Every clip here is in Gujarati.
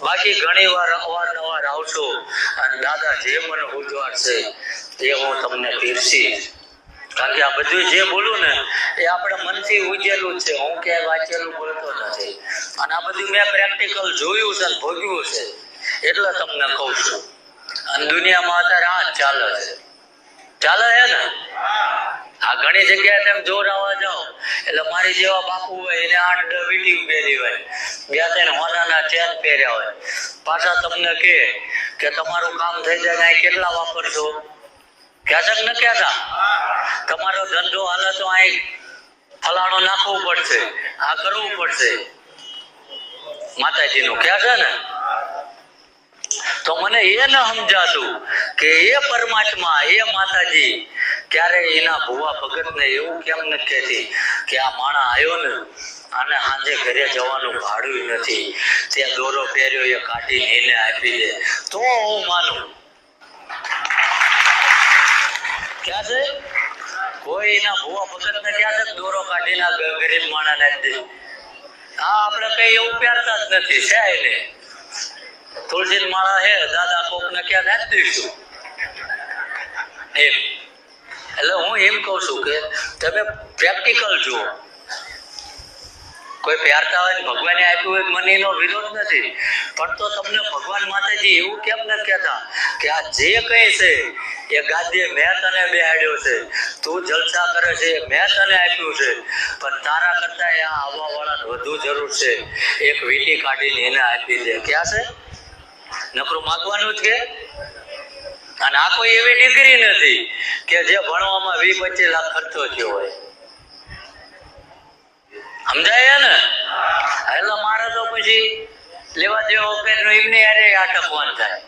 બાકી ઘણી વાર અવારનવાર આવશો અને દાદા જે મને ઉજવાડશે એ હું તમને પીરસીશ. કારણ કે આ બધું જે બોલું ને એ આપણે મનથી ઉજેલું છે. હું ક્યાંય વાંચેલું બોલતો નથી. અને આ બધું મેં પ્રેક્ટિકલ જોયું છે ભોગ્યું છે. એટલે તમને કહું છું. અને દુનિયામાં અત્યારે આ ચાલે છે. ચાલે છે ને? આ ઘણી જગ્યાએ તેમ જોર આવવા જાઓ. એટલે મારી જેવા બાપુ હોય, એને આઠ વીટી પહેરી હોય. બે ત્રણ હોનાના ચેન પહેર્યા હોય. પાછા તમને કહે કે તમારું કામ થઈ જાય અહીં કેટલા વાપરશો? ક્યાં ન ને તમારો ધંધો હાલે તો અહીં ફલાણો નાખવું પડશે. આ કરવું પડશે. માતાજીનું ક્યાં છે ને? તો મને એ ન સમજાતું કે એ પરમાત્મા, એ માતાજી ક્યારે એના ભુવા ભગતને એવું કેમ નથી કહેતી કે આ માણા આવ્યો ને આને સાંજે ઘરે જવાનું ભાડ્યું નથી. તે દોરો પહેર્યો, એ કાઢીને એને આપી દે. તો હું માનું. ક્યાં છે? કોઈ એના ભુવા ભગતને ક્યાં છે? દોરો કાઢીને ગરીબ માણાને આપી દે. હા આપણે કઈ એવું પહેરતા જ નથી, છે એને તુલસી માળા હે દાદા કોક ને ક્યાં નાખી દઈશું એમ. એટલે હું એમ કહું છું કે તમે પ્રેક્ટિકલ જુઓ. કોઈ પહેરતા હોય ભગવાને આપ્યું હોય મને એનો વિરોધ નથી. પણ તો તમને ભગવાન માતાજી એવું કેમ ન કહેતા કે આ જે કંઈ છે, એ ગાદીએ મેં તને બેહાડ્યો છે. તું જલસા કરે છે મેં તને આપ્યું છે. પણ તારા કરતા આ આવવા વાળાને વધુ જરૂર છે. એક વીટી કાઢીને એને આપી દે. ક્યાં છે? નકરું માગવાનું જ કે? અને આ કોઈ એવી ડિગ્રી નથી કે જે ભણવામાં વીસ પચીસ લાખ ખર્ચો થયો હોય. સમજાય ને? એટલે મારે તો પછી લેવા દેવા વખતે એમને યારે અટકવાનું થાય.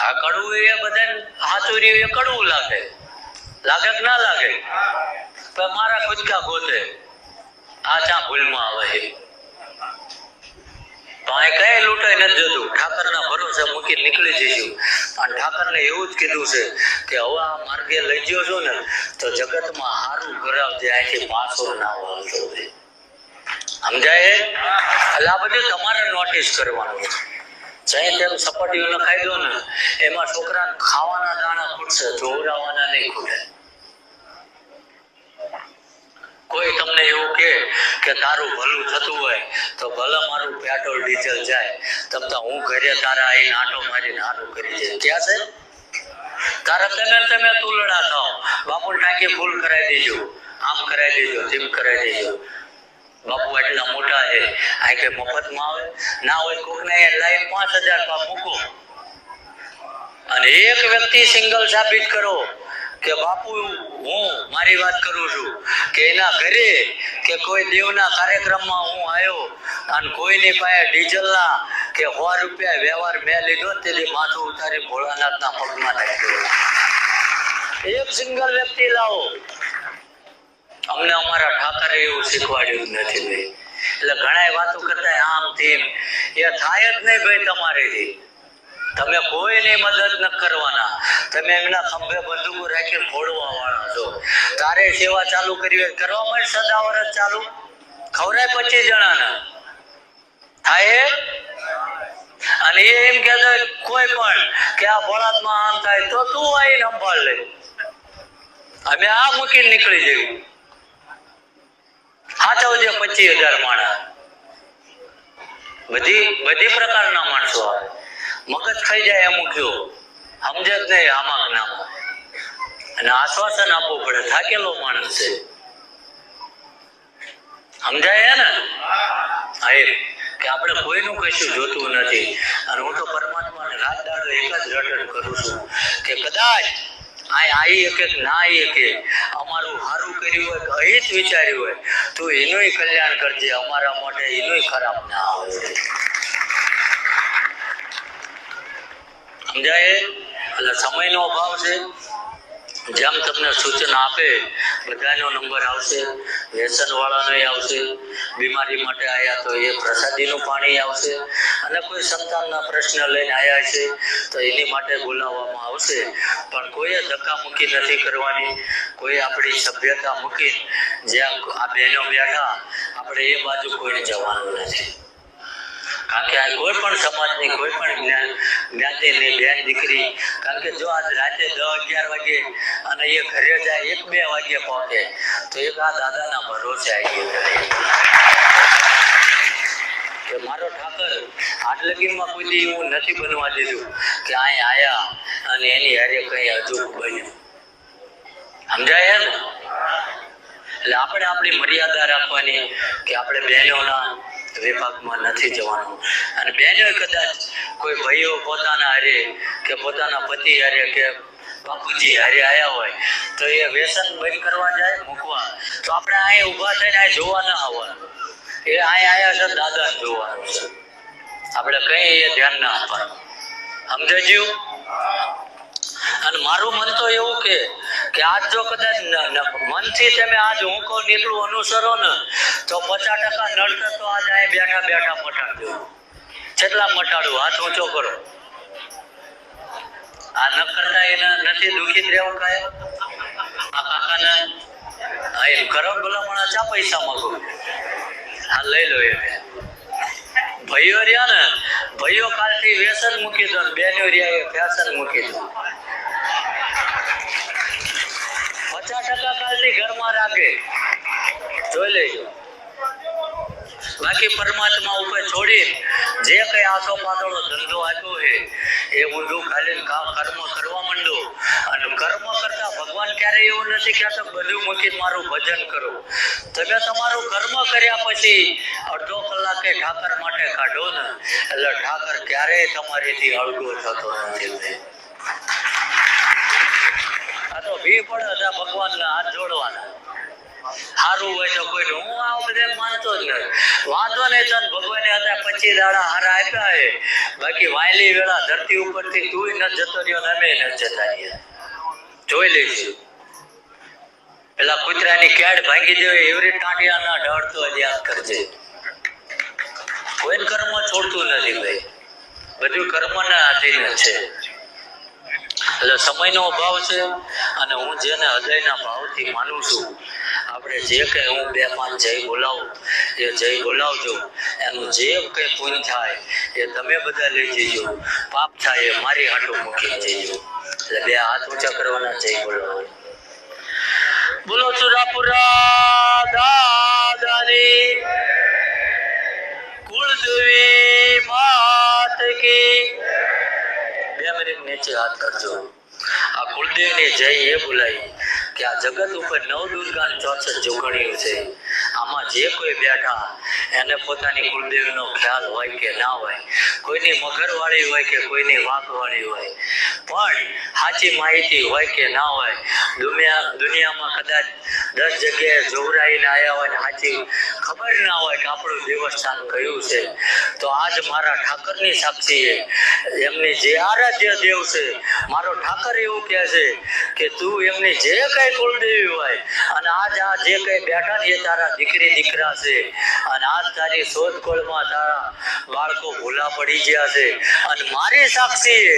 આ કડવું એ બધાને હાથુરી એ કડવું લાગે. લાગે કે ના લાગે? પણ મારા ખુદકા ગોતે આ ચા ભૂલમાં આવે છે. તો અહીં કઈ લૂંટાઈ નથી જતું. ઠાકરના ભરોસે મૂકી નીકળી જઈશું. અને ઠાકરને એવું જ કીધું છે કે હવે આ માર્ગે લઈ ગયો છો ને, તો જગતમાં હારું કરાવજે અહીંથી પાછો ના વળતો સમજાય? એટલે આ બધું તમારે નોટિસ કરવાનું છે. જય તેમ સપાટીઓ ખાઈ દો ને, એમાં છોકરાને ખાવાના દાણા ખૂટશે જોવરાવાના નહીં ખૂટે. કોઈ તમને એવું કહે કે તારું ભલું થતું હોય, તો ભલે મારું પેટ્રોલ ડીઝલ જાય તમ તો હું ઘરે તારા આવીને આંટો મારીને હારું કરી દે ક્યાં છે? તારા તમે તમે તુલડા થાવ બાપુ ટાંકી ફૂલ કરાવી દેજો. આમ કરાવી દેજો, તેમ કરાવી દેજો. બાપુ એટલા મોટા છે. આ કે મફતમાં આવે? ના હોય કોકને લાઈન પાંચ હજાર મૂકો. અને એક વ્યક્તિ સિંગલ સાબિત કરો. કે, બાપુ, હું મારી વાત કરું છું કે એના ઘરે કે કોઈ દેવના કાર્યક્રમમાં હું આવ્યો અને કોઈની પાસે ડીઝલના કે સો રૂપિયા વ્યવહાર મેં લીધો તેથી માથું ઉતારી ભોળાનાથના પગમાં નાખ્યો. એક સિંગલ વ્યક્તિ લાવો. અમને અમારા ઠાકરે એવું શીખવાડ્યું નથી એટલે ઘણા વાતો કરતા આમ તેમ. એ થાય જ નહીં ભાઈ તમારેથી. તમે કોઈની મદદ ન કરવાના. તમે એમના ખંભે બંદૂકો રાખી ફોડવા વાળા છો. તારે સેવા ચાલુ કરી હોય કરવા માટે સદાવર જ ચાલુ. ખવરાય પચીસ જણાને. થાય અને એ એમ કહેતો કોઈ પણ કે આ ભોળાતમાં આમ થાય તો તું આવીને સંભાળ લે. અમે આ મૂકીને નીકળી જયું સાચવજે પચીસ હજાર માણસ. બધી બધી પ્રકારના માણસો આવે. મગજ ખાઈ જાય અમુક જો સમજે જ નહીં આમાં નામ અને આશ્વાસન આપવું પડે, થાકેલો માણસ છે. સમજાય ને? હા કે આપણે કોઈનું કશું જોતું નથી. અને હું તો પરમાત્માને રાત દાડો એક જ રટણ કરું છું કે કદાચ આ આવી કે ના આવી કે અમારું સારું કર્યું હોય અહીં જ વિચાર્યું હોય, તો એનુંય કલ્યાણ કરજે. અમારા માટે એનું ખરાબ ના આવે સમજાય? એટલે સમયનો અભાવ છે. જેમ તમને સૂચન આપે, બધાનો નંબર આવશે વ્યસન વાળાનો આવશે, બીમારી માટે આવ્યા તો એ પ્રસાદીનું પાણી આવશે, અને કોઈ સંતાનના પ્રશ્ન લઈને આવ્યા છે, તો એની માટે બોલાવવામાં આવશે. પણ કોઈએ ધક્કા મૂકી નથી કરવાની. કોઈ આપણી સભ્યતા મૂકી જ્યાં આ બહેનો બેઠા, આપણે એ બાજુ કોઈને જવાનું નથી. કોઈ પણ સમાજની કોઈ પણ રાતે દસ અગિયાર વાગે અને એક બે વાગે પહોંચે કે મારો ઠાકર, આજ લગીનમાં કોઈ એવું નથી બનવા દીધું, કે અહીં આયા અને એની હારે કઈ હજુ બન્યું. સમજાય ને એટલે આપણે આપણી મર્યાદા રાખવાની કે આપણે બહેનોના વિભાગમાં નથી જવાનું. અને બહેનો કદાચ કોઈ ભાઈઓ પોતાના હારે કે પોતાના પતિ હારે કે બાપુજી હારે આવ્યા હોય, તો એ વ્યસન બંધ કરવા જાય, મૂકવા. તો આપણે અહીં ઊભા થઈને અહીં જોવા ના આવવાનું. એ અહીં આવ્યા છે દાદા જોવાનું છે. આપણે કઈ એ ધ્યાન ના આપવાનું. સમજાયું અને મારું મન તો એવું કે કે આજ જો કદાચ મનથી તમે આજ હું કહું ને અનુસરો ને, તો પચાસ ટકા નડતર તો આજ અહીં બેઠા બેઠા મટાડજો. કેટલા મટાડું, હાથ ઊંચો કરો. આ ન કરતા એને નથી દુઃખી રહેવું કાંઈ. આ કાકાને હા એમ કરો ભલામણ ચા પૈસા માંગો. હા લઈ લો એ ભાઈઓ રહ્યા ને, ભાઈઓ કાલથી વ્યસન મૂકી દો બેનો રહ્યા એ ફેશન મૂકી દો પચાસ ટકા ઘરમાં રાખે. જોઈ લેજો. બાકી પરમાત્મા ઉપર છોડી જે કઈ આસો પાતળો ધંધો આપ્યો છે, એ ઊંધું ખાલી કર્મ કરવા માંડો. અને કર્મ કરતા ભગવાન ક્યારેય એવું નથી કહેતો બધું મૂકી મારું ભજન કરો. તમે તમારું કર્મ કર્યા પછી અડધો કલાકે ઠાકર માટે કાઢો ને. એટલે ઠાકર ક્યારેય તમારીથી અળગો થતો નથી. આ તો ભી પણ હતા ભગવાનના હાથ જોડવાના. સારું હોય તો કોઈ હું આ બધે માનતો જ નથી. વાંધો નહીં તને, ભગવાને હતા પચીસ દાડા હારા આપ્યા છે. બાકી વાયલી વેળા ધરતી ઉપરથી તું ન જતો રહ્યો ને અમે જતા જોઈ લઈશું. પેલા કૂતરાની કેડ ભાંગી દેવી એવરી ટાંટિયા ના ઢળતો જ યાદ કરજે. કોઈ કર્મ છોડતું નથી ભાઈ. બધું કર્મના આધીન છે. એટલે સમયનો અભાવ છે અને હું જેને હૃદયના ભાવથી માનું છું, આપણે જે કંઈ હું બે પાંચ જય બોલાવું, એ જય બોલાવજો. એનું જે કંઈ પુણ્ય થાય, એ તમે બધા લઈ જજો. પાપ થાય એ મારી હાટું મૂકી જજો. એટલે બે હાથ ઊંચા કરવાના જય બોલાવો. બોલો ચુરાપુરા દાદાની કુળદેવી કી બે મિનિટ નીચે હાથ કરજો. આ કુળદેવની જય એ બોલાવી કે આ જગત ઉપર નવ દુર્ગા ચોસઠ જોગણીઓ છે. આમાં જે કોઈ બેઠા, એને પોતાની કુળદેવીનો ખ્યાલ હોય કે ના હોય, કોઈની મગરવાળી હોય કે કોઈની વાઘવાળી હોય. પણ સાચી માહિતી હોય કે ના હોય, દુનિયા, દુનિયામાં કદાચ દસ જગ્યાએ જોવરાઈને આવ્યા હોય ને સાચી ખબર ના હોય કે આપણું દેવસ્થાન કયું છે. તો આજ મારા ઠાકરની સાક્ષી એમની જે આરાધ્ય દેવ છે, મારો ઠાકર એવું કહે છે કે તું એમની જે કઈ કુળદેવી હોય અને આજ આ જે કઈ બેઠા છે તારા દીકરી દીકરા છે અને આજ તારી શોધખોળમાં તારા બાળકો ભૂલા પડી ગયા છે. અને મારી સાક્ષી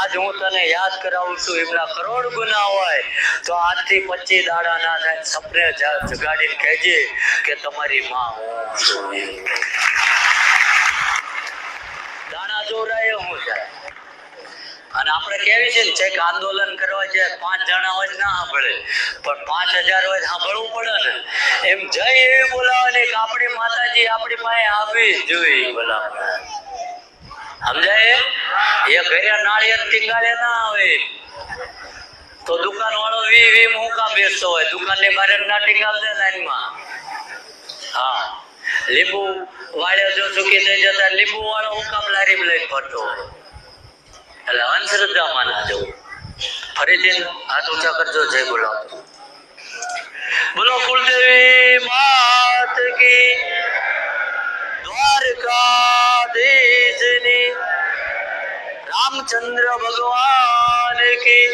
આજ હું તને યાદ કરાવું છું, એમના કરોડ ગુના હોય તો આજથી પચીસ દાડા ના થાય સપને જગાડીને કહેજે કે તમારી માં હું છું. એમ. હું જાય અને આપણે કેવી છે ને છેક આંદોલન કરવા જાય પાંચ જણા હોય ના સાંભળે. પણ પાંચ હજાર હોય સાંભળવું પડે ને. એમ જય એવી બોલાવાની કે આપણી માતાજી આપણી પાસે આવી જ જોઈએ બોલાવવા સમજાય? એ ઘરે નાળિયેર ટીંગાળે ના આવે. તો દુકાન વાળો વી વી હું બેસતો હોય. દુકાનની બહાર ના ટીંગાવશે લાઈનમાં. હા. લીંબુ વાળ્યો જો ચૂકી થઈ જતા લીંબુ વાળો હું કામ લારી લઈને ફરતો હોય. એટલે અંધશ્રદ્ધામાં ના જવું. ફરીથી હાથ ઊંચા કરજો, જય બોલાવો બોલો કુલદેવી માત કી દ્વારકાધીશની, રામચંદ્ર ભગવાન કી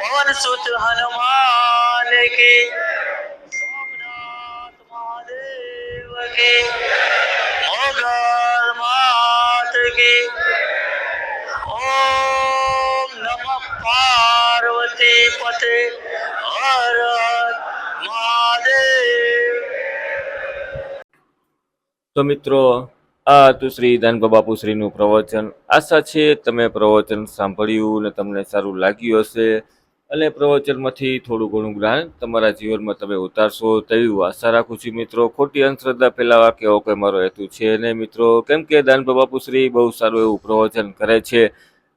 પવન સુત હનુમાન કી કી મોગલ માત કી ઓમ નમઃ પાર્વતી પતે હર તો મિત્રો, આ હતું શ્રી દાનબા બાપુશ્રીનું પ્રવચન. આશા છે તમે પ્રવચન સાંભળ્યું અને તમને સારું લાગ્યું હશે. અને પ્રવચનમાંથી થોડું ઘણું જ્ઞાન તમારા જીવનમાં તમે ઉતારશો તેવી આશા રાખું છું મિત્રો. ખોટી અંધશ્રદ્ધા ફેલાવા કે એવો કોઈ મારો હેતુ છે નહીં મિત્રો? કેમ કે દાનબા બાપુશ્રી બહુ સારું એવું પ્રવચન કરે છે.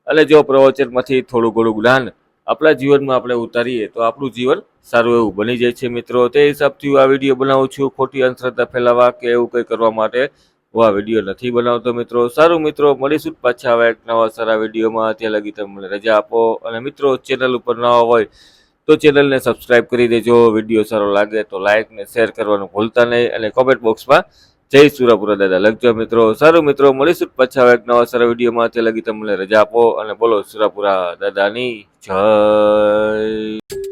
અને જો પ્રવચનમાંથી થોડું ઘણું જ્ઞાન આપણા જીવનમાં આપણે ઉતારીએ તો આપણું જીવન સારું એવું બની જાય છે મિત્રો. તે હિસાબથી હું આ વીડિયો બનાવું છું. ખોટી અંધશ્રદ્ધા ફેલાવા કે એવું કંઈ કરવા માટે હું આ વીડિયો નથી બનાવતો મિત્રો. સારું મિત્રો, મળીશું પાછા આવા એક નવા સારા વિડીયોમાં. ત્યાં લગી તમે મને રજા આપો. અને મિત્રો ચેનલ ઉપર નવા હોય તો ચેનલને સબસ્ક્રાઇબ કરી દેજો. વીડિયો સારો લાગે તો લાઇક ને શેર કરવાનું ભૂલતા નહીં. અને કોમેન્ટ બોક્સમાં જય સુરાપુરા દાદા લખજો મિત્રો. સારું મિત્રો, મળીશું પાછા એક નવા સારા વિડીયોમાં. ત્યાં લગી તમે મને રજા આપો. અને બોલો સુરાપુરા દાદાની જય.